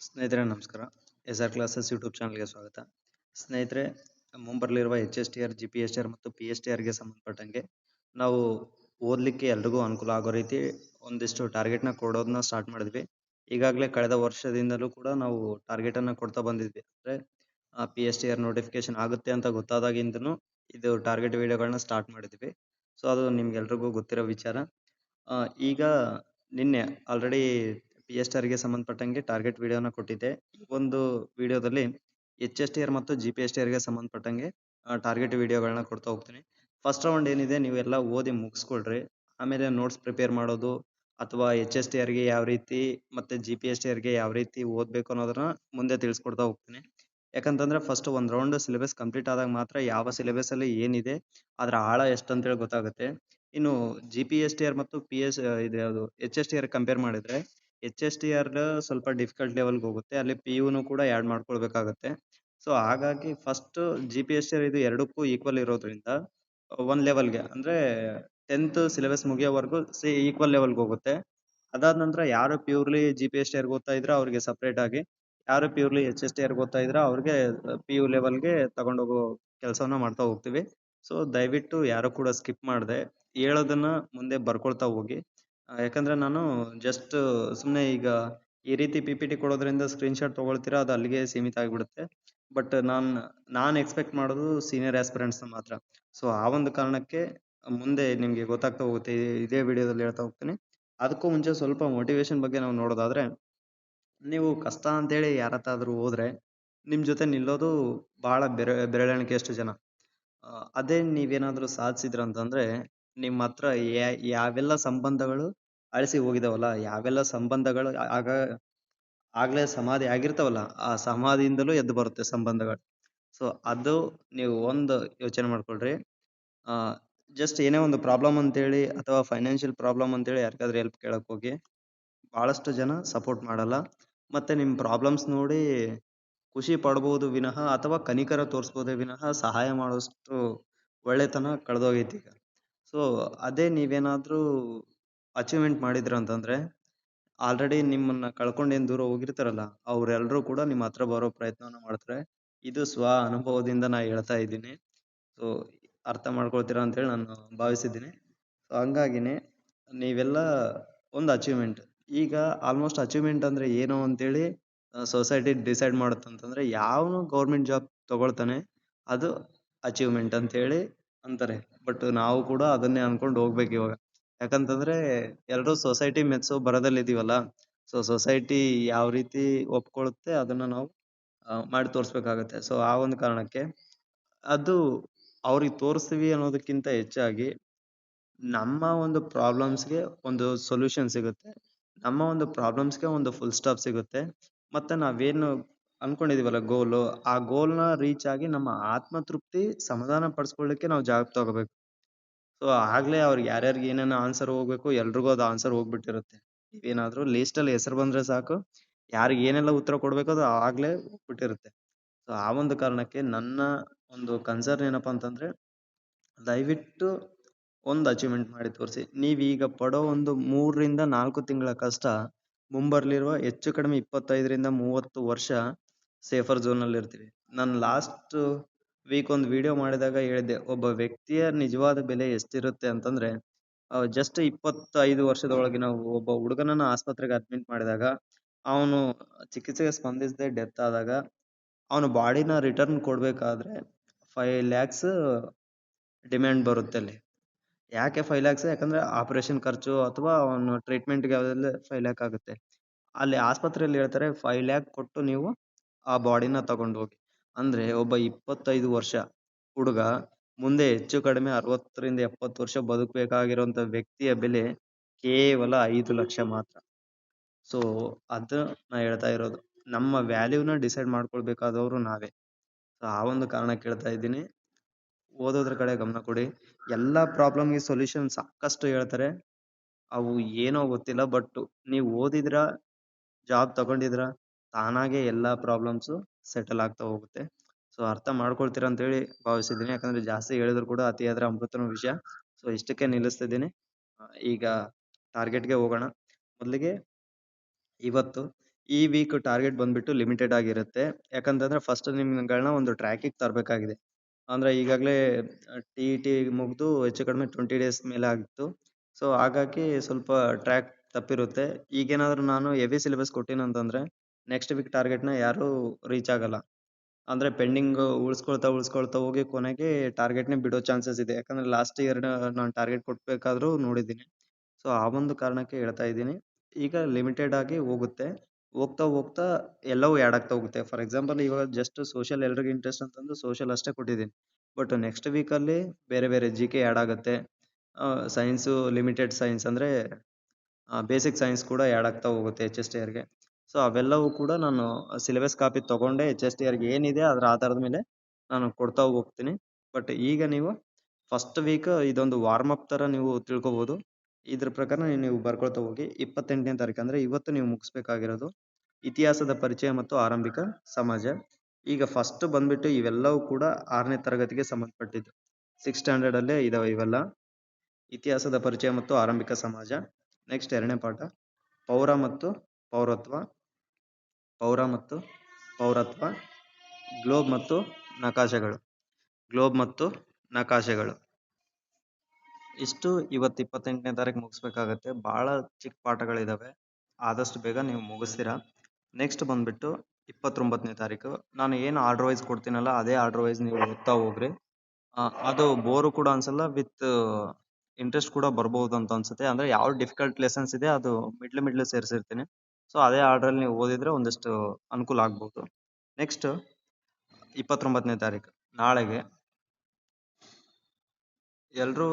ಸ್ನೇಹಿತರೆ, ನಮಸ್ಕಾರ. S R classes YouTube ಚಾನಲ್ಗೆ ಸ್ವಾಗತ. ಸ್ನೇಹಿತರೆ, ಮುಂಬರಲಿರುವ H S T R G P S T R ಮತ್ತು ಪಿ ಎಸ್ ಟಿ ಆರ್ಗೆ ಸಂಬಂಧಪಟ್ಟಂಗೆ ನಾವು ಓದಲಿಕ್ಕೆ ಎಲ್ರಿಗೂ ಅನುಕೂಲ ಆಗೋ ರೀತಿ ಒಂದಿಷ್ಟು ಟಾರ್ಗೆಟ್ನ ಕೊಡೋದನ್ನ ಸ್ಟಾರ್ಟ್ ಮಾಡಿದ್ವಿ. ಈಗಾಗಲೇ ಕಳೆದ ವರ್ಷದಿಂದಲೂ ಕೂಡ ನಾವು ಟಾರ್ಗೆಟನ್ನು ಕೊಡ್ತಾ ಬಂದಿದ್ವಿ. ಅಂದರೆ P S T R notification ಆಗುತ್ತೆ ಅಂತ ಗೊತ್ತಾದಾಗಿಂದನೂ ಇದು ಟಾರ್ಗೆಟ್ ವಿಡಿಯೋಗಳನ್ನ ಸ್ಟಾರ್ಟ್ ಮಾಡಿದ್ವಿ. ಸೊ, ಅದು ನಿಮ್ಗೆಲ್ರಿಗೂ ಗೊತ್ತಿರೋ ವಿಚಾರ. ಈಗ ನಿನ್ನೆ ಆಲ್ರೆಡಿ ಪಿ ಎಸ್ ಟಿ ಆರ್ಗೆ ಸಂಬಂಧಪಟ್ಟಂಗೆ ಟಾರ್ಗೆಟ್ ವಿಡಿಯೋನ ಕೊಟ್ಟಿದ್ದೆ. ಒಂದು ವಿಡಿಯೋದಲ್ಲಿ ಎಚ್ ಎಸ್ ಟಿ ಆರ್ ಮತ್ತು ಜಿ ಪಿ ಎಸ್ ಟಿ ಆರ್ಗೆ ಸಂಬಂಧಪಟ್ಟಂಗೆ ಟಾರ್ಗೆಟ್ ವಿಡಿಯೋಗಳನ್ನ ಕೊಡ್ತಾ ಹೋಗ್ತೀನಿ. ಫಸ್ಟ್ ರೌಂಡ್ ಏನಿದೆ, ನೀವೆಲ್ಲ ಓದಿ ಮುಗಿಸ್ಕೊಳ್ರಿ. ಆಮೇಲೆ ನೋಟ್ಸ್ ಪ್ರಿಪೇರ್ ಮಾಡೋದು, ಅಥವಾ ಎಚ್ ಎಸ್ ಟಿ ಆರ್ಗೆ ಯಾವ ರೀತಿ ಮತ್ತೆ ಜಿ ಪಿ ಎಸ್ ಟಿ ಆರ್ಗೆ ಯಾವ ರೀತಿ ಓದಬೇಕು ಅನ್ನೋದನ್ನ ಮುಂದೆ ತಿಳಿಸ್ಕೊಡ್ತಾ ಹೋಗ್ತೀನಿ. ಯಾಕಂತಂದ್ರೆ ಫಸ್ಟ್ ಒಂದು ರೌಂಡ್ ಸಿಲೆಬಸ್ ಕಂಪ್ಲೀಟ್ ಆದಾಗ ಮಾತ್ರ ಯಾವ ಸಿಲೆಬಸ್ ಅಲ್ಲಿ ಏನಿದೆ, ಅದರ ಆಳ ಎಷ್ಟು ಅಂತೇಳಿ ಗೊತ್ತಾಗುತ್ತೆ. ಇನ್ನು G P S T R ಮತ್ತು ಪಿ ಎಸ್ ಇದು ಯಾವುದು H S T R compare ಮಾಡಿದ್ರೆ ಎಚ್ ಎಸ್ ಟಿ ಆರ್ ಸ್ವಲ್ಪ ಡಿಫಿಕಲ್ಟ್ ಲೆವೆಲ್ಗೆ ಹೋಗುತ್ತೆ. ಅಲ್ಲಿ ಪಿ ಯುನು ಕೂಡ ಆ್ಯಡ್ ಮಾಡ್ಕೊಳ್ಬೇಕಾಗತ್ತೆ. ಸೊ ಹಾಗಾಗಿ first G P S T R ಇದು ಎರಡಕ್ಕೂ ಈಕ್ವಲ್ ಇರೋದ್ರಿಂದ ಒನ್ ಲೆವೆಲ್ಗೆ ಅಂದ್ರೆ ಟೆಂತ್ ಸಿಲೆಬಸ್ ಮುಗಿಯೋವರೆಗೂ ಸಿ ಈಕ್ವಲ್ ಲೆವೆಲ್ಗೆ ಹೋಗುತ್ತೆ. ಅದಾದ ನಂತರ ಯಾರು purely G P S T R ಓದ್ತಾ ಇದ್ರೆ ಅವ್ರಿಗೆ ಸಪ್ರೇಟ್ ಆಗಿ, ಯಾರು purely H S T R ಓದ್ತಾ ಇದ್ರೆ ಅವ್ರಿಗೆ ಪಿ ಯು ಲೆವೆಲ್ಗೆ ತಗೊಂಡೋಗೋ ಕೆಲಸವನ್ನ ಮಾಡ್ತಾ ಹೋಗ್ತೀವಿ. ಸೊ ದಯವಿಟ್ಟು ಯಾರು ಕೂಡ ಸ್ಕಿಪ್ ಮಾಡದೆ, ಹೇಳೋದನ್ನ ಮುಂದೆ ಬರ್ಕೊಳ್ತಾ ಹೋಗಿ. ಯಾಕಂದ್ರೆ ನಾನು ಜಸ್ಟ್ ಸುಮ್ಮನೆ ಈಗ ಈ ರೀತಿ ಪಿ ಪಿ ಟಿ ಕೊಡೋದ್ರಿಂದ ಸ್ಕ್ರೀನ್ ಶಾಟ್ ತಗೊಳ್ತೀರಾ ಅದು ಅಲ್ಲಿಗೆ ಸೀಮಿತ ಆಗಿಬಿಡುತ್ತೆ. ಬಟ್ ನಾನು ನಾನು ಎಕ್ಸ್ಪೆಕ್ಟ್ ಮಾಡೋದು ಸೀನಿಯರ್ ಆಸ್ಪಿರೆಂಟ್ಸ್ನ ಮಾತ್ರ. ಸೊ ಆ ಒಂದು ಕಾರಣಕ್ಕೆ ಮುಂದೆ ನಿಮಗೆ ಗೊತ್ತಾಗ್ತಾ ಹೋಗುತ್ತೆ, ಇದೇ- ವಿಡಿಯೋದಲ್ಲಿ ಹೇಳ್ತಾ ಹೋಗ್ತೀನಿ. ಅದಕ್ಕೂ ಮುಂಚೆ ಸ್ವಲ್ಪ ಮೋಟಿವೇಶನ್ ಬಗ್ಗೆ ನಾವು ನೋಡೋದಾದ್ರೆ, ನೀವು ಕಷ್ಟ ಅಂತೇಳಿ ಯಾರ ಹತ್ರ ಆದರೂ ಹೋದ್ರೆ ನಿಮ್ ಜೊತೆ ನಿಲ್ಲೋದು ಬಹಳ ಬೆರ ಬೆರಳೆಣಿಕೆಯಷ್ಟು ಜನ. ಅದೇ ನೀವೇನಾದರೂ ಸಾಧಿಸಿದ್ರ ಅಂತಂದ್ರೆ ನಿಮ್ಮ ಹತ್ರ ಯಾವೆಲ್ಲ ಸಂಬಂಧಗಳು ಅಳಿಸಿ ಹೋಗಿದಾವಲ್ಲ, ಯಾವೆಲ್ಲ ಸಂಬಂಧಗಳು ಆಗ, ಆಗ್ಲೇ ಸಮಾಧಿ ಆಗಿರ್ತಾವಲ್ಲ, ಆ ಸಮಾಧಿಯಿಂದಲೂ ಎದ್ದು ಬರುತ್ತೆ ಸಂಬಂಧಗಳು. ಸೊ ಅದು ನೀವು ಒಂದು ಯೋಚನೆ ಮಾಡ್ಕೊಳ್ರಿ. ಆ ಜಸ್ಟ್ ಏನೇ ಒಂದು ಪ್ರಾಬ್ಲಮ್ ಅಂತೇಳಿ ಅಥವಾ ಫೈನಾನ್ಷಿಯಲ್ ಪ್ರಾಬ್ಲಮ್ ಅಂತೇಳಿ ಯಾರಿಗಾದ್ರೂ ಹೆಲ್ಪ್ ಕೇಳಕ್ ಹೋಗಿ, ಬಹಳಷ್ಟು ಜನ ಸಪೋರ್ಟ್ ಮಾಡಲ್ಲ. ಮತ್ತೆ ನಿಮ್ ಪ್ರಾಬ್ಲಮ್ಸ್ ನೋಡಿ ಖುಷಿ ಪಡ್ಬೋದು ವಿನಃ ಅಥವಾ ಕನಿಕರ ತೋರಿಸ್ಬೋದೇ ವಿನಃ ಸಹಾಯ ಮಾಡೋಷ್ಟು ಒಳ್ಳೆತನ ಕಳೆದೋಗೈತಿ ಈಗ. ಸೊ ಅದೇ ನೀವೇನಾದ್ರೂ ಅಚೀವ್ಮೆಂಟ್ ಮಾಡಿದ್ರಿ ಅಂತಂದ್ರೆ ಆಲ್ರೆಡಿ ನಿಮ್ಮನ್ನ ಕಳ್ಕೊಂಡು ಏನ್ ದೂರ ಹೋಗಿರ್ತಾರಲ್ಲ ಅವರೆಲ್ಲರೂ ಕೂಡ ನಿಮ್ಮ ಹತ್ರ ಬರೋ ಪ್ರಯತ್ನವನ್ನ ಮಾಡ್ತಾರೆ. ಇದು ಸ್ವ ಅನುಭವದಿಂದ ನಾ ಹೇಳ್ತಾ ಇದ್ದೀನಿ. ಸೊ ಅರ್ಥ ಮಾಡ್ಕೊಳ್ತೀರಾ ಅಂತೇಳಿ ನಾನು ಭಾವಿಸಿದ್ದೀನಿ. ಸೊ ಹಂಗಾಗಿನೇ ನೀವೆಲ್ಲ ಒಂದು ಅಚೀವ್ಮೆಂಟ್ ಈಗ ಆಲ್ಮೋಸ್ಟ್ ಅಚೀವ್ಮೆಂಟ್ ಅಂದ್ರೆ ಏನು ಅಂತೇಳಿ ಸೊಸೈಟಿ ಡಿಸೈಡ್ ಮಾಡುತ್ತಂತಂದ್ರೆ, ಯಾವನು ಗೌರ್ಮೆಂಟ್ ಜಾಬ್ ತಗೊಳ್ತಾನೆ, ಅದು ಅಚೀವ್ಮೆಂಟ್ ಅಂತ ಹೇಳಿ ಅಂತಾರೆ. ಬಟ್ ನಾವು ಕೂಡ ಅದನ್ನೇ ಅನ್ಕೊಂಡು ಹೋಗ್ಬೇಕು ಇವಾಗ. ಯಾಕಂತಂದ್ರೆ ಎಲ್ಲರೂ ಸೊಸೈಟಿ ಮೆಚ್ಚೋ ಬರದಲ್ಲಿ ಇದೀವಲ್ಲ ಸೊ ಸೊಸೈಟಿ ಯಾವ ರೀತಿ ಒಪ್ಕೊಳ್ಳುತ್ತೆ ಅದನ್ನ ನಾವು ಮಾಡಿ ತೋರಿಸ್ಬೇಕಾಗತ್ತೆ. ಸೊ ಆ ಒಂದು ಕಾರಣಕ್ಕೆ ಅದು ಅವ್ರಿಗೆ ತೋರಿಸ್ತೀವಿ ಅನ್ನೋದಕ್ಕಿಂತ ಹೆಚ್ಚಾಗಿ ನಮ್ಮ ಒಂದು ಪ್ರಾಬ್ಲಮ್ಸ್ಗೆ ಒಂದು ಸೊಲ್ಯೂಷನ್ ಸಿಗುತ್ತೆ. ನಮ್ಮ ಒಂದು ಪ್ರಾಬ್ಲಮ್ಸ್ಗೆ ಒಂದು ಫುಲ್ ಸ್ಟಾಪ್ ಸಿಗುತ್ತೆ. ಮತ್ತೆ ನಾವೇನು ಅನ್ಕೊಂಡಿದೀವಲ್ಲ ಗೋಲು ಆ ಗೋಲ್ನ ರೀಚ್ ಆಗಿ ನಮ್ಮ ಆತ್ಮತೃಪ್ತಿ ಸಮಾಧಾನ ಪಡಿಸ್ಕೊಳ್ಳಿಕ್ಕೆ ನಾವು ಜಾಗ ತಗೋಬೇಕು ಸೊ ಆಗ್ಲೇ ಅವ್ರಿಗೆ ಯಾರ್ಯಾರಿಗೆ ಏನೇನು ಆನ್ಸರ್ ಹೋಗ್ಬೇಕು ಎಲ್ರಿಗೂ ಅದು ಆನ್ಸರ್ ಹೋಗ್ಬಿಟ್ಟಿರುತ್ತೆ. ಏನಾದರೂ ಲಿಸ್ಟ್ ಅಲ್ಲಿ ಹೆಸರು ಬಂದ್ರೆ ಸಾಕು. ಯಾರಿಗೆ ಏನೆಲ್ಲ ಉತ್ತರ ಕೊಡ್ಬೇಕು ಅದು ಆಗ್ಲೇ ಹೋಗ್ಬಿಟ್ಟಿರುತ್ತೆ. ಸೊ ಆ ಒಂದು ಕಾರಣಕ್ಕೆ ನನ್ನ ಒಂದು ಕನ್ಸರ್ನ್ ಏನಪ್ಪಾ ಅಂತಂದ್ರೆ, ದಯವಿಟ್ಟು ಒಂದು ಅಚೀವ್ಮೆಂಟ್ ಮಾಡಿ ತೋರಿಸಿ. ನೀವೀಗ ಪಡೋ ಒಂದು ಮೂರರಿಂದ ನಾಲ್ಕು ತಿಂಗಳ ಕಷ್ಟ, ಮುಂಬರ್ಲಿರುವ ಹೆಚ್ಚು ಕಡಿಮೆ ಇಪ್ಪತ್ತೈದರಿಂದ ಮೂವತ್ತು ವರ್ಷ ಸೇಫರ್ ಝೋನ್ ಅಲ್ಲಿ ಇರ್ತೀವಿ. ನಾನು ಲಾಸ್ಟ್ ವೀಕ್ ಒಂದು ವಿಡಿಯೋ ಮಾಡಿದಾಗ ಹೇಳಿದ್ದೆ, ಒಬ್ಬ ವ್ಯಕ್ತಿಯ ನಿಜವಾದ ಬೆಲೆ ಎಷ್ಟಿರುತ್ತೆ ಅಂತಂದ್ರೆ ಜಸ್ಟ್ ಇಪ್ಪತ್ತೈದು ವರ್ಷದೊಳಗಿನ ಒಬ್ಬ ಹುಡುಗನನ್ನ ಆಸ್ಪತ್ರೆಗೆ ಅಡ್ಮಿಟ್ ಮಾಡಿದಾಗ, ಅವನು ಚಿಕಿತ್ಸೆಗೆ ಸ್ಪಂದಿಸದೆ ಡೆತ್ ಆದಾಗ, ಅವನ ಬಾಡಿನ ರಿಟರ್ನ್ ಕೊಡ್ಬೇಕಾದ್ರೆ ಫೈವ್ ಲ್ಯಾಕ್ಸ್ ಡಿಮ್ಯಾಂಡ್ ಬರುತ್ತೆ ಅಲ್ಲಿ. ಯಾಕೆ ಫೈವ್ ಲ್ಯಾಕ್ಸ್ ಯಾಕಂದ್ರೆ ಆಪರೇಷನ್ ಖರ್ಚು ಅಥವಾ ಅವನು ಟ್ರೀಟ್ಮೆಂಟ್ಗೆ ಯಾವುದೆಲ್ಲ ಫೈವ್ ಲ್ಯಾಕ್ ಆಗುತ್ತೆ. ಅಲ್ಲಿ ಆಸ್ಪತ್ರೆಯಲ್ಲಿ ಹೇಳ್ತಾರೆ ಫೈವ್ ಲ್ಯಾಕ್ ಕೊಟ್ಟು ನೀವು ಆ ಬಾಡಿನ ತಗೊಂಡು ಹೋಗಿ ಅಂದ್ರೆ ಒಬ್ಬ ಇಪ್ಪತ್ತೈದು ವರ್ಷ ಹುಡುಗ, ಮುಂದೆ ಹೆಚ್ಚು ಕಡಿಮೆ ಅರವತ್ತರಿಂದ ಎಪ್ಪತ್ತು ವರ್ಷ ಬದುಕಬೇಕಾಗಿರುವಂತ ವ್ಯಕ್ತಿಯ ಬೆಲೆ ಕೇವಲ ಐದು ಲಕ್ಷ ಮಾತ್ರ. ಸೊ ಅದು ನಾ ಹೇಳ್ತಾ ಇರೋದು. ನಮ್ಮ ವ್ಯಾಲ್ಯೂನ ಡಿಸೈಡ್ ಮಾಡ್ಕೊಳ್ಬೇಕಾದವರು ನಾವೇ. ಸೊ ಆ ಒಂದು ಕಾರಣ ಕೇಳ್ತಾ ಇದ್ದೀನಿ. ಓದೋದ್ರ ಕಡೆ ಗಮನ ಕೊಡಿ. ಎಲ್ಲ ಪ್ರಾಬ್ಲಮ್ಗೆ ಸೊಲ್ಯೂಷನ್ ಸಾಕಷ್ಟು ಹೇಳ್ತಾರೆ. ಅವು ಏನೋ ಗೊತ್ತಿಲ್ಲ ಬಟ್ ನೀವು ಓದಿದ್ರ ಜಾಬ್ ತಗೊಂಡಿದ್ರ ತಾನಾಗೆ ಎಲ್ಲಾ ಪ್ರಾಬ್ಲಮ್ಸ್ ಸೆಟಲ್ ಆಗ್ತಾ ಹೋಗುತ್ತೆ. ಸೊ ಅರ್ಥ ಮಾಡ್ಕೊಳ್ತೀರ ಅಂತ ಹೇಳಿ ಭಾವಿಸಿದ್ದೀನಿ. ಯಾಕಂದ್ರೆ ಜಾಸ್ತಿ ಹೇಳಿದ್ರು ಕೂಡ ಅತಿಯಾದ್ರೆ ಅಮೃತನ ವಿಷಯ. ಸೊ ಇಷ್ಟಕ್ಕೆ ನಿಲ್ಲಿಸ್ತಿದ್ದೀನಿ. ಈಗ ಟಾರ್ಗೆಟ್ಗೆ ಹೋಗೋಣ. ಮೊದಲಿಗೆ ಇವತ್ತು ಈ ವೀಕ್ ಟಾರ್ಗೆಟ್ ಬಂದ್ಬಿಟ್ಟು ಲಿಮಿಟೆಡ್ ಆಗಿರುತ್ತೆ. ಯಾಕಂತಂದ್ರೆ ಫಸ್ಟ್ ನಿಮ್ಗಳನ್ನ ಒಂದು ಟ್ರ್ಯಾಕಿಗೆ ತರಬೇಕಾಗಿದೆ. ಅಂದ್ರೆ ಈಗಾಗಲೇ ಟಿ ಟಿ ಮುಗಿದು ಹೆಚ್ಚು ಕಡಿಮೆ ಟ್ವೆಂಟಿ ಡೇಸ್ ಮೇಲೆ ಆಗಿತ್ತು. ಸೊ ಹಾಗಾಗಿ ಸ್ವಲ್ಪ ಟ್ರ್ಯಾಕ್ ತಪ್ಪಿರುತ್ತೆ. ಈಗೇನಾದ್ರೂ ನಾನು ಹೆವಿ ಸಿಲೆಬಸ್ ಕೊಟ್ಟಿನಿ ಅಂತಂದ್ರೆ ನೆಕ್ಸ್ಟ್ ವೀಕ್ ಟಾರ್ಗೆಟ್ನ ಯಾರು ರೀಚ್ ಆಗಲ್ಲ. ಅಂದ್ರೆ ಪೆಂಡಿಂಗ್ ಉಳಿಸ್ಕೊಳ್ತಾ ಉಳಿಸ್ಕೊಳ್ತಾ ಹೋಗಿ ಕೊನೆಗೆ ಟಾರ್ಗೆಟ್ನೇ ಬಿಡೋ ಚಾನ್ಸಸ್ ಇದೆ. ಯಾಕಂದ್ರೆ ಲಾಸ್ಟ್ ಇಯರ್ ನಾನು ಟಾರ್ಗೆಟ್ ಕೊಟ್ಬೇಕಾದ್ರೂ ನೋಡಿದ್ದೀನಿ. ಸೊ ಆ ಒಂದು ಕಾರಣಕ್ಕೆ ಹೇಳ್ತಾ ಇದ್ದೀನಿ. ಈಗ ಲಿಮಿಟೆಡ್ ಆಗಿ ಹೋಗುತ್ತೆ. ಹೋಗ್ತಾ ಹೋಗ್ತಾ ಎಲ್ಲವೂ ಆ್ಯಡ್ ಆಗ್ತಾ ಹೋಗುತ್ತೆ. ಫಾರ್ ಎಕ್ಸಾಂಪಲ್ ಇವಾಗ ಜಸ್ಟ್ ಸೋಷಿಯಲ್ ಎಲ್ರಿಗೂ ಇಂಟ್ರೆಸ್ಟ್ ಅಂತಂದು ಸೋಷಿಯಲ್ ಅಷ್ಟೇ ಕೊಟ್ಟಿದ್ದೀನಿ. ಬಟ್ ನೆಕ್ಸ್ಟ್ ವೀಕಲ್ಲಿ ಬೇರೆ ಬೇರೆ ಜಿ ಕೆ ಆ್ಯಡ್ ಆಗುತ್ತೆ. ಸೈನ್ಸು ಲಿಮಿಟೆಡ್ ಸೈನ್ಸ್ ಅಂದರೆ ಬೇಸಿಕ್ ಸೈನ್ಸ್ ಕೂಡ ಆ್ಯಡ್ ಆಗ್ತಾ ಹೋಗುತ್ತೆ ಎಚ್ ಎಸ್ ಟಿ ಆರ್ಗೆ ಸೊ ಅವೆಲ್ಲವೂ ಕೂಡ ನಾನು ಸಿಲೆಬಸ್ ಕಾಪಿ ತೊಗೊಂಡೆ. ಎಚ್ ಎಸ್ ಟಿ ಆರ್ಗೆ ಏನಿದೆ ಅದರ ಆಧಾರದ ಮೇಲೆ ನಾನು ಕೊಡ್ತಾ ಹೋಗ್ತೀನಿ. ಬಟ್ ಈಗ ನೀವು ಫಸ್ಟ್ ವೀಕ್ ಇದೊಂದು ವಾರ್ಮ್ ಅಪ್ ಥರ ನೀವು ತಿಳ್ಕೊಬೋದು. ಇದ್ರ ಪ್ರಕಾರ ನೀವು ಬರ್ಕೊಳ್ತಾ ಹೋಗಿ ಇಪ್ಪತ್ತೆಂಟನೇ ತಾರೀಕು ಅಂದರೆ ಇವತ್ತು ನೀವು ಮುಗಿಸ್ಬೇಕಾಗಿರೋದು ಇತಿಹಾಸದ ಪರಿಚಯ ಮತ್ತು ಆರಂಭಿಕ ಸಮಾಜ. ಈಗ ಫಸ್ಟ್ ಬಂದ್ಬಿಟ್ಟು ಇವೆಲ್ಲವೂ ಕೂಡ ಆರನೇ ತರಗತಿಗೆ ಸಂಬಂಧಪಟ್ಟಿದ್ದು. ಸಿಕ್ಸ್ ಸ್ಟ್ಯಾಂಡರ್ಡಲ್ಲೇ ಇದಾವೆ ಇವೆಲ್ಲ. ಇತಿಹಾಸದ ಪರಿಚಯ ಮತ್ತು ಆರಂಭಿಕ ಸಮಾಜ. ನೆಕ್ಸ್ಟ್ ಎರಡನೇ ಪಾಠ. ಪೌರ ಮತ್ತು ಪೌರತ್ವ. ಪೌರ ಮತ್ತು ಪೌರತ್ವ, ಗ್ಲೋಬ್ ಮತ್ತು ನಕಾಶೆಗಳು. ಗ್ಲೋಬ್ ಮತ್ತು ನಕಾಶೆಗಳು. ಇಷ್ಟು ಇವತ್ತು ಇಪ್ಪತ್ತೆಂಟನೇ ತಾರೀಕು ಮುಗಿಸ್ಬೇಕಾಗತ್ತೆ. ಭಾಳ ಚಿಕ್ಕ ಪಾಠಗಳಿದ್ದಾವೆ ಆದಷ್ಟು ಬೇಗ ನೀವು ಮುಗಿಸ್ತೀರಾ? ನೆಕ್ಸ್ಟ್ ಬಂದ್ಬಿಟ್ಟು ಇಪ್ಪತ್ತೊಂಬತ್ತನೇ ತಾರೀಕು ನಾನು ಏನು ಆರ್ಡರ್ ವೈಸ್ ಕೊಡ್ತೀನಲ್ಲ, ಅದೇ ಆರ್ಡರ್ ವೈಸ್ ನೀವು ಓದ್ತಾ ಹೋಗ್ರಿ. ಅದು ಬೋರು ಕೂಡ ಅನ್ಸಲ್ಲ ವಿತ್ ಇಂಟ್ರೆಸ್ಟ್ ಕೂಡ ಬರ್ಬೋದು ಅಂತ ಅನ್ಸುತ್ತೆ. ಅಂದ್ರೆ ಯಾವ ಡಿಫಿಕಲ್ಟ್ ಲೆಸನ್ಸ್ ಇದೆ, ಅದು ಮಿಡ್ಲ್ ಮಿಡ್ಲ್ ಸೇರಿಸಿರ್ತೀನಿ. ಸೊ ಅದೇ ಆರ್ಡ್ರಲ್ಲಿ ನೀವು ಓದಿದ್ರೆ ಒಂದಿಷ್ಟು ಅನುಕೂಲ ಆಗ್ಬೋದು. ನೆಕ್ಸ್ಟ್ ಇಪ್ಪತ್ತೊಂಬತ್ತನೇ ತಾರೀಕು ನಾಳೆಗೆ. ಎಲ್ಲರೂ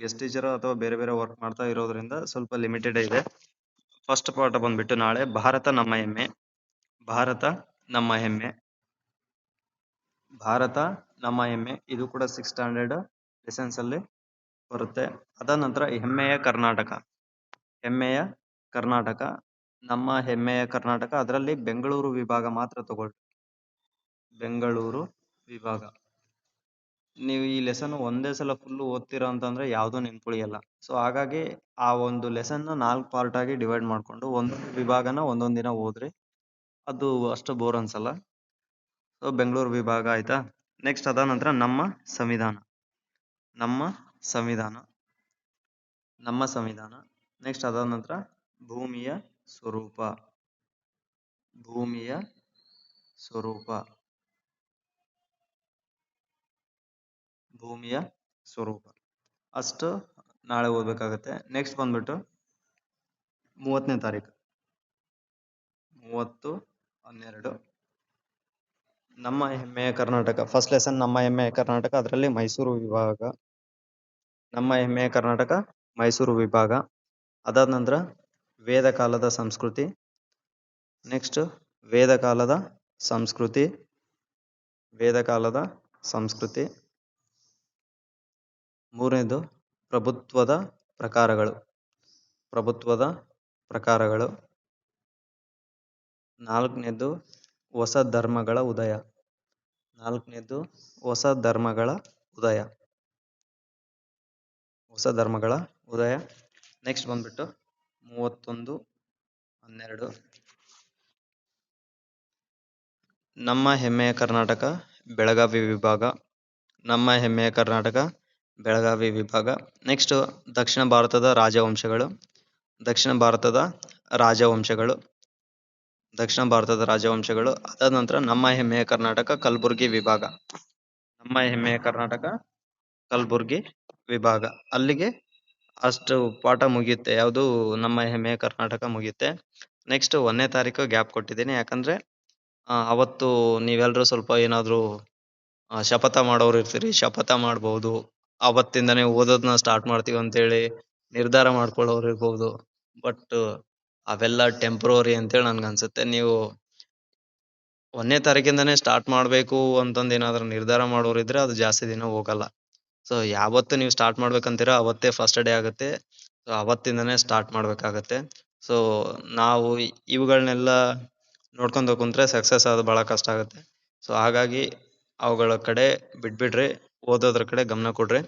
ಗೆಸ್ಟ್ ಟೀಚರ್ ಅಥವಾ ಬೇರೆ ಬೇರೆ ವರ್ಕ್ ಮಾಡ್ತಾ ಇರೋದ್ರಿಂದ ಸ್ವಲ್ಪ ಲಿಮಿಟೆಡ್ ಇದೆ. ಫಸ್ಟ್ ಪಾಠ ಬಂದ್ಬಿಟ್ಟು ನಾಳೆ, ಭಾರತ ನಮ್ಮ ಹೆಮ್ಮೆ, ಭಾರತ ನಮ್ಮ ಹೆಮ್ಮೆ, ಭಾರತ ನಮ್ಮ ಹೆಮ್ಮೆ. ಇದು ಕೂಡ ಸಿಕ್ಸ್ ಸ್ಟ್ಯಾಂಡರ್ಡ್ ಲೆಸನ್ಸ್ ಅಲ್ಲಿ ಬರುತ್ತೆ. ಅದ ನಂತರ ಹೆಮ್ಮೆಯ ಕರ್ನಾಟಕ ಹೆಮ್ಮೆಯ ಕರ್ನಾಟಕ. ನಮ್ಮ ಹೆಮ್ಮೆಯ ಕರ್ನಾಟಕ. ಅದರಲ್ಲಿ ಬೆಂಗಳೂರು ವಿಭಾಗ ಮಾತ್ರ ತಗೊಳ್ಳಿ. ಬೆಂಗಳೂರು ವಿಭಾಗ. ನೀವು ಈ ಲೆಸನ್ ಒಂದೇ ಸಲ ಫುಲ್ ಓದ್ತೀರಾ ಅಂತಂದ್ರೆ ಯಾವುದೂ ನೆನ್ಪುಳಿಯಲ್ಲ. ಸೊ ಹಾಗಾಗಿ ಆ ಒಂದು ಲೆಸನ್ನ ನಾಲ್ಕು ಪಾರ್ಟ್ ಆಗಿ ಡಿವೈಡ್ ಮಾಡ್ಕೊಂಡು ಒಂದೊಂದು ವಿಭಾಗನ ಒಂದೊಂದು ದಿನ ಓದ್ರಿ. ಅದು ಅಷ್ಟು ಬೋರ್ ಅನ್ಸಲ್ಲ. ಸೊ ಬೆಂಗಳೂರು ವಿಭಾಗ ಆಯ್ತಾ? ನೆಕ್ಸ್ಟ್ ಅದಾದ ನಂತರ ನಮ್ಮ ಸಂವಿಧಾನ. ನಮ್ಮ ಸಂವಿಧಾನ. ನಮ್ಮ ಸಂವಿಧಾನ. ನೆಕ್ಸ್ಟ್ ಅದಾದ ನಂತರ ಭೂಮಿಯ ಸ್ವರೂಪ. ಭೂಮಿಯ ಸ್ವರೂಪ. ಭೂಮಿಯ ಸ್ವರೂಪ. ಅಷ್ಟು ನಾಳೆ ಓದಬೇಕಾಗತ್ತೆ. ನೆಕ್ಸ್ಟ್ ಬಂದ್ಬಿಟ್ಟು ಮೂವತ್ತನೇ ತಾರೀಕು. ಮೂವತ್ತು, ಹನ್ನೆರಡು. ನಮ್ಮ ಹೆಮ್ಮೆಯ ಕರ್ನಾಟಕ. ಫಸ್ಟ್ ಲೆಸನ್ ನಮ್ಮ ಹೆಮ್ಮೆಯ ಕರ್ನಾಟಕ, ಅದರಲ್ಲಿ ಮೈಸೂರು ವಿಭಾಗ. ನಮ್ಮ ಹೆಮ್ಮೆಯ ಕರ್ನಾಟಕ, ಮೈಸೂರು ವಿಭಾಗ. ಅದಾದ ನಂತರ ವೇದ ಕಾಲದ ಸಂಸ್ಕೃತಿ. ನೆಕ್ಸ್ಟ್ ವೇದಕಾಲದ ಸಂಸ್ಕೃತಿ. ವೇದಕಾಲದ ಸಂಸ್ಕೃತಿ. ಮೂರನೇದು, ಪ್ರಭುತ್ವದ ಪ್ರಕಾರಗಳು. ಪ್ರಭುತ್ವದ ಪ್ರಕಾರಗಳು. ನಾಲ್ಕನೇದು, ಹೊಸ ಧರ್ಮಗಳ ಉದಯ. ನಾಲ್ಕನೇದು, ಹೊಸ ಧರ್ಮಗಳ ಉದಯ. ಹೊಸ ಧರ್ಮಗಳ ಉದಯ. ನೆಕ್ಸ್ಟ್ ಬಂದ್ಬಿಟ್ಟು ಮೂವತ್ತೊಂದು, ಹನ್ನೆರಡು. ನಮ್ಮ ಹೆಮ್ಮೆಯ ಕರ್ನಾಟಕ, ಬೆಳಗಾವಿ ವಿಭಾಗ. ನಮ್ಮ ಹೆಮ್ಮೆಯ ಕರ್ನಾಟಕ, ಬೆಳಗಾವಿ ವಿಭಾಗ. ನೆಕ್ಸ್ಟ್ ದಕ್ಷಿಣ ಭಾರತದ ರಾಜವಂಶಗಳು. ದಕ್ಷಿಣ ಭಾರತದ ರಾಜವಂಶಗಳು. ದಕ್ಷಿಣ ಭಾರತದ ರಾಜವಂಶಗಳು. ಅದಾದ ನಂತರ ನಮ್ಮ ಹೆಮ್ಮೆಯ ಕರ್ನಾಟಕ, ಕಲಬುರ್ಗಿ ವಿಭಾಗ. ನಮ್ಮ ಹೆಮ್ಮೆಯ ಕರ್ನಾಟಕ, ಕಲಬುರ್ಗಿ ವಿಭಾಗ. ಅಲ್ಲಿಗೆ ಅಷ್ಟು ಪಾಠ ಮುಗಿಯುತ್ತೆ. ಯಾವುದು ನಮ್ಮ ಹೆಮ್ಮೆಯ ಕರ್ನಾಟಕ ಮುಗಿಯುತ್ತೆ. ನೆಕ್ಸ್ಟ್ ಒಂದನೇ ತಾರೀಕು ಗ್ಯಾಪ್ ಕೊಟ್ಟಿದ್ದೀನಿ. ಯಾಕಂದ್ರೆ ಅವತ್ತು ನೀವೆಲ್ಲರೂ ಸ್ವಲ್ಪ ಏನಾದರೂ ಶಪಥ ಮಾಡೋರು ಇರ್ತೀರಿ, ಶಪಥ ಮಾಡ್ಬೋದು. ಅವತ್ತಿಂದನೇ ಓದೋದನ್ನ ಸ್ಟಾರ್ಟ್ ಮಾಡ್ತೀವಿ ಅಂತೇಳಿ ನಿರ್ಧಾರ ಮಾಡ್ಕೊಳ್ಳೋರು ಇರ್ಬೋದು. ಬಟ್ ಅವೆಲ್ಲ ಟೆಂಪ್ರವರಿ ಅಂತೇಳಿ ನನ್ಗೆ ಅನ್ಸುತ್ತೆ ನೀವು ಒಂದನೇ ತಾರೀಕಿಂದನೇ ಸ್ಟಾರ್ಟ್ ಮಾಡಬೇಕು ಅಂತಂದು ಏನಾದರೂ ನಿರ್ಧಾರ ಮಾಡೋರಿದ್ರೆ ಅದು ಜಾಸ್ತಿ ದಿನ ಹೋಗಲ್ಲ. ಸೊ ಯಾವತ್ತು ನೀವು ಸ್ಟಾರ್ಟ್ ಮಾಡ್ಬೇಕಂತೀರೋ ಅವತ್ತೇ ಫಸ್ಟ್ ಡೇ ಆಗುತ್ತೆ. ಸೊ ಅವತ್ತಿಂದನೇ ಸ್ಟಾರ್ಟ್ ಮಾಡ್ಬೇಕಾಗತ್ತೆ. ಸೊ ನಾವು ಇವುಗಳನ್ನೆಲ್ಲ ನೋಡ್ಕೊಂಡು ಕುಂತ್ರೆ ಸಕ್ಸಸ್ ಆದ ಬಹಳ ಕಷ್ಟ ಆಗುತ್ತೆ. ಸೊ ಹಾಗಾಗಿ ಅವುಗಳ ಕಡೆ ಬಿಟ್ಬಿಡ್ರಿ. ಓದೋದ್ರ ಕಡೆ ಗಮನ ಕೊಡ್ರಿ.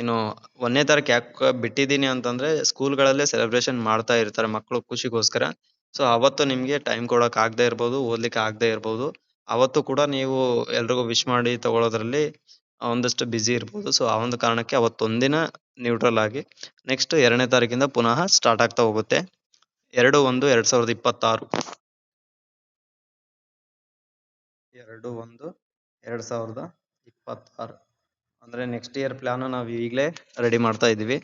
ಇನ್ನು ಒಂದನೇ ತಾರೀಕು ಯಾಕೆ ಬಿಟ್ಟಿದ್ದೀನಿ ಅಂತಂದ್ರೆ ಸ್ಕೂಲ್ಗಳಲ್ಲೇ ಸೆಲೆಬ್ರೇಷನ್ ಮಾಡ್ತಾ ಇರ್ತಾರೆ ಮಕ್ಕಳು ಖುಷಿಗೋಸ್ಕರ. ಸೊ ಅವತ್ತು ನಿಮಗೆ ಟೈಮ್ ಕೊಡಕ್ ಆಗದೆ ಇರ್ಬೋದು, ಓದ್ಲಿಕ್ಕೆ ಆಗದೆ ಇರ್ಬೋದು. ಅವತ್ತು ಕೂಡ ನೀವು ಎಲ್ರಿಗೂ ವಿಶ್ ಮಾಡಿ ತಗೊಳ್ಳೋದ್ರಲ್ಲಿ ಒಂದಷ್ಟು ಬ್ಯುಸಿ ಇರ್ಬೋದು. ಸೊ ಆ ಒಂದು ಕಾರಣಕ್ಕೆ ಅವತ್ತೊಂದಿನ ನ್ಯೂಟ್ರಲ್ ಆಗಿ ನೆಕ್ಸ್ಟ್ ಎರಡನೇ ತಾರೀಕಿಂದ ಪುನಃ ಸ್ಟಾರ್ಟ್ ಆಗ್ತಾ ಹೋಗುತ್ತೆ. ಎರಡು ಒಂದು ಎರಡ್ ಸಾವಿರದ ಇಪ್ಪತ್ತಾರು. ಎರಡು ಒಂದು ಎರಡ್ ಸಾವಿರದ ಇಪ್ಪತ್ತಾರು. ಅಂದ್ರೆ ನೆಕ್ಸ್ಟ್ ಇಯರ್ ಪ್ಲಾನ್ ನಾವು ಈಗಲೇ ರೆಡಿ ಮಾಡ್ತಾ ಇದ್ದೀವಿ.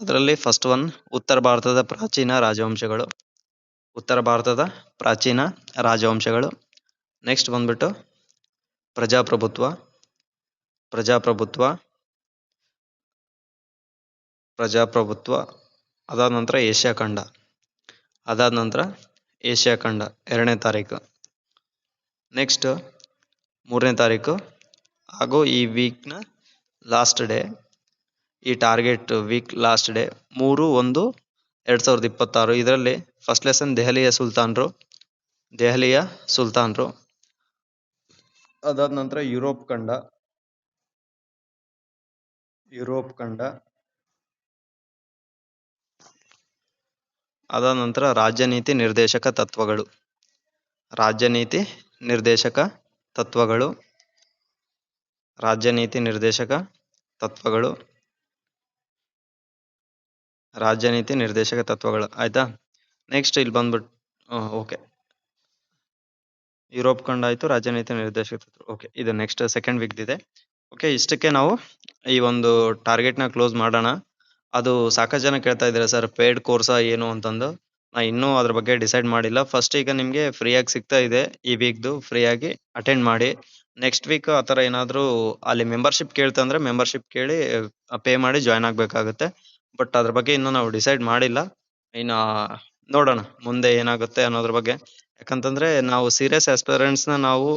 ಅದರಲ್ಲಿ ಫಸ್ಟ್ ಒನ್ ಉತ್ತರ ಭಾರತದ ಪ್ರಾಚೀನ ರಾಜವಂಶಗಳು. ಉತ್ತರ ಭಾರತದ ಪ್ರಾಚೀನ ರಾಜವಂಶಗಳು. ನೆಕ್ಸ್ಟ್ ಬಂದ್ಬಿಟ್ಟು ಪ್ರಜಾಪ್ರಭುತ್ವ. ಪ್ರಜಾಪ್ರಭುತ್ವ ಪ್ರಜಾಪ್ರಭುತ್ವ, ಅದಾದ ನಂತರ ಏಷ್ಯಾ ಖಂಡ, ಅದಾದ ನಂತರ ಏಷ್ಯಾ ಖಂಡ, ಎರಡನೇ ತಾರೀಕು. ನೆಕ್ಸ್ಟ್ ಮೂರನೇ ತಾರೀಕು, ಹಾಗೂ ಈ ವೀಕ್ನ ಲಾಸ್ಟ್ ಡೇ ಈ ಟಾರ್ಗೆಟ್ ವೀಕ್ ಲಾಸ್ಟ್ ಡೇ ಮೂರು, ಒಂದು, ಎರಡು ಸಾವಿರದ ಇಪ್ಪತ್ತಾರು. ಇದರಲ್ಲಿ ಫಸ್ಟ್ ಲೆಸನ್ ದೆಹಲಿಯ ಸುಲ್ತಾನರು ದೆಹಲಿಯ ಸುಲ್ತಾನರು. ಅದಾದ ನಂತರ ಯುರೋಪ್ ಖಂಡ ಯುರೋಪ್ ಖಂಡ ಅದ ನಂತರ ರಾಜ್ಯನೀತಿ ನಿರ್ದೇಶಕ ತತ್ವಗಳು. ರಾಜ್ಯನೀತಿ ನಿರ್ದೇಶಕ ತತ್ವಗಳು. ರಾಜ್ಯನೀತಿ ನಿರ್ದೇಶಕ ತತ್ವಗಳು. ರಾಜ್ಯನೀತಿ ನಿರ್ದೇಶಕ ತತ್ವಗಳು. ಆಯ್ತಾ? ನೆಕ್ಸ್ಟ್ ಇಲ್ಲಿ ಬಂದ್ಬಿಟ್ಟು ಓಕೆ ಯುರೋಪ್ ಖಂಡ ಆಯ್ತು, ರಾಜ್ಯನೀತಿ ನಿರ್ದೇಶಕ ತತ್ವ ಓಕೆ ಇದು ನೆಕ್ಸ್ಟ್ ಸೆಕೆಂಡ್ ವೀಕ್ ಇದೆ. ಓಕೆ ಇಷ್ಟಕ್ಕೆ ನಾವು ಈ ಒಂದು ಟಾರ್ಗೆಟ್ನ ಕ್ಲೋಸ್ ಮಾಡೋಣ. ಅದು ಸಾಕಷ್ಟು ಜನ ಕೇಳ್ತಾ ಇದ್ದಾರೆ ಸರ್ ಪೇಯ್ಡ್ ಕೋರ್ಸ ಏನು? ಅಂತಂದು. ನಾ ಇನ್ನೂ ಅದ್ರ ಬಗ್ಗೆ ಡಿಸೈಡ್ ಮಾಡಿಲ್ಲ. ಫಸ್ಟ್ ಈಗ ನಿಮ್ಗೆ ಫ್ರೀ ಆಗಿ ಸಿಗ್ತಾ ಇದೆ ಈ ವೀಕ್ದು ಫ್ರೀ ಆಗಿ ಅಟೆಂಡ್ ಮಾಡಿ. ನೆಕ್ಸ್ಟ್ ವೀಕ್ ಆ ಥರ ಏನಾದರೂ ಅಲ್ಲಿ ಮೆಂಬರ್ಶಿಪ್ ಕೇಳ್ತಂದ್ರೆ ಮೆಂಬರ್ಶಿಪ್ ಕೇಳಿ ಪೇ ಮಾಡಿ ಜಾಯ್ನ್ ಆಗಬೇಕಾಗುತ್ತೆ. ಬಟ್ ಅದ್ರ ಬಗ್ಗೆ ಇನ್ನೂ ನಾವು ಡಿಸೈಡ್ ಮಾಡಿಲ್ಲ. ಇನ್ನು ನೋಡೋಣ ಮುಂದೆ ಏನಾಗುತ್ತೆ ಅನ್ನೋದ್ರ ಬಗ್ಗೆ. ಯಾಕಂತಂದ್ರೆ ನಾವು ಸೀರಿಯಸ್ ಆಸ್ಪಿರೆಂಟ್ಸ್ನ ನಾವು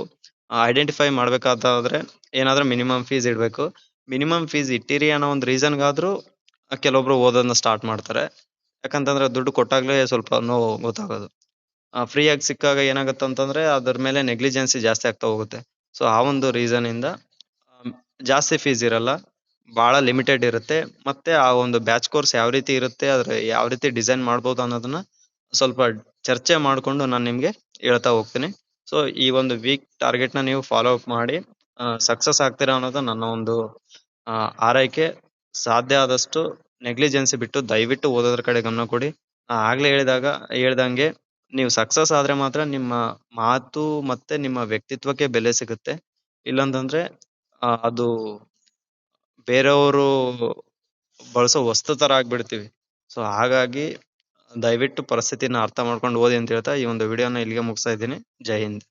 ಐಡೆಂಟಿಫೈ ಮಾಡ್ಬೇಕಾದ್ರೆ ಏನಾದ್ರೂ ಮಿನಿಮಮ್ ಫೀಸ್ ಇಡಬೇಕು. ಮಿನಿಮಮ್ ಫೀಸ್ ಇಟ್ಟಿರಿ ಅನ್ನೋ ಒಂದು ರೀಸನ್ಗಾದ್ರೂ ಕೆಲವೊಬ್ರು ಓದೋದನ್ನ ಸ್ಟಾರ್ಟ್ ಮಾಡ್ತಾರೆ. ಯಾಕಂತಂದ್ರೆ ದುಡ್ಡು ಕೊಟ್ಟಾಗ್ಲೇ ಸ್ವಲ್ಪ ನೋವು ಗೊತ್ತಾಗೋದು. ಫ್ರೀ ಆಗಿ ಸಿಕ್ಕಾಗ ಏನಾಗುತ್ತೆ ಅಂತಂದ್ರೆ ಅದ್ರ ಮೇಲೆ ನೆಗ್ಲಿಜೆನ್ಸಿ ಜಾಸ್ತಿ ಆಗ್ತಾ ಹೋಗುತ್ತೆ. ಸೊ ಆ ಒಂದು ರೀಸನ್ ಇಂದ ಜಾಸ್ತಿ ಫೀಸ್ ಇರಲ್ಲ ಬಹಳ ಲಿಮಿಟೆಡ್ ಇರುತ್ತೆ. ಮತ್ತೆ ಆ ಒಂದು ಬ್ಯಾಚ್ ಕೋರ್ಸ್ ಯಾವ ರೀತಿ ಇರುತ್ತೆ, ಅದ್ರ ಯಾವ ರೀತಿ ಡಿಸೈನ್ ಮಾಡ್ಬೋದು ಅನ್ನೋದನ್ನ ಸ್ವಲ್ಪ ಚರ್ಚೆ ಮಾಡ್ಕೊಂಡು ನಾನು ನಿಮ್ಗೆ ಹೇಳ್ತಾ ಹೋಗ್ತೀನಿ. ಸೊ ಈ ಒಂದು ವೀಕ್ ಟಾರ್ಗೆಟ್ನ ನೀವು ಫಾಲೋ ಅಪ್ ಮಾಡಿ ಸಕ್ಸಸ್ ಆಗ್ತೀರಾ ಅನ್ನೋದು ನನ್ನ ಒಂದು ಆರೈಕೆ. ಸಾಧ್ಯ ಆದಷ್ಟು ನೆಗ್ಲಿಜೆನ್ಸಿ ಬಿಟ್ಟು ದಯವಿಟ್ಟು ಓದೋದ್ರ ಕಡೆ ಗಮನ ಕೊಡಿ. ಆಗ್ಲೇ ಹೇಳಿದಾಗ, ಹೇಳ್ದಂಗೆ ನೀವು ಸಕ್ಸಸ್ ಆದ್ರೆ ಮಾತ್ರ ನಿಮ್ಮ ಮಾತು ಮತ್ತೆ ನಿಮ್ಮ ವ್ಯಕ್ತಿತ್ವಕ್ಕೆ ಬೆಲೆ ಸಿಗುತ್ತೆ. ಇಲ್ಲಂತಂದ್ರೆ ಅದು ಬೇರೆಯವರು ಬಳಸೋ ವಸ್ತು ತರ ಆಗ್ಬಿಡ್ತೀವಿ. ಸೊ ಹಾಗಾಗಿ ದಯವಿಟ್ಟು ಪರಿಸ್ಥಿತಿನ ಅರ್ಥ ಮಾಡ್ಕೊಂಡು ಓದಿ ಅಂತ ಹೇಳ್ತಾ ಈ ಒಂದು ವಿಡಿಯೋನ ಇಲ್ಲಿಗೆ ಮುಗಿಸ್ತಾ ಇದ್ದೀನಿ. ಜೈ ಹಿಂದ್.